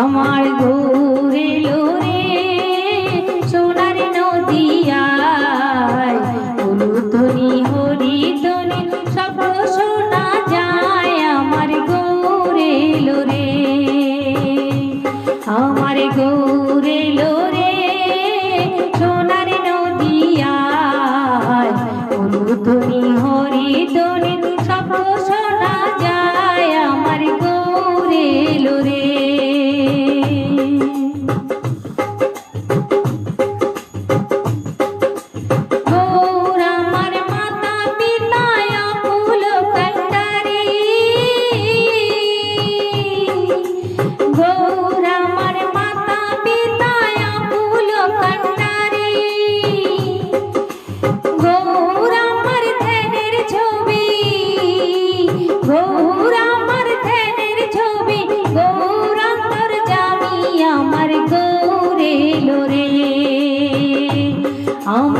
আমার ঘুরে লোরে সোনার নদিয়ায় হলুতনি হরিতনি, স্বপ্ন শোনা যায় আমার ঘুরে লোরে আমার ঘুরে লোরে সোনার নদিয়ায় হলুতনি হরিতনি Oh.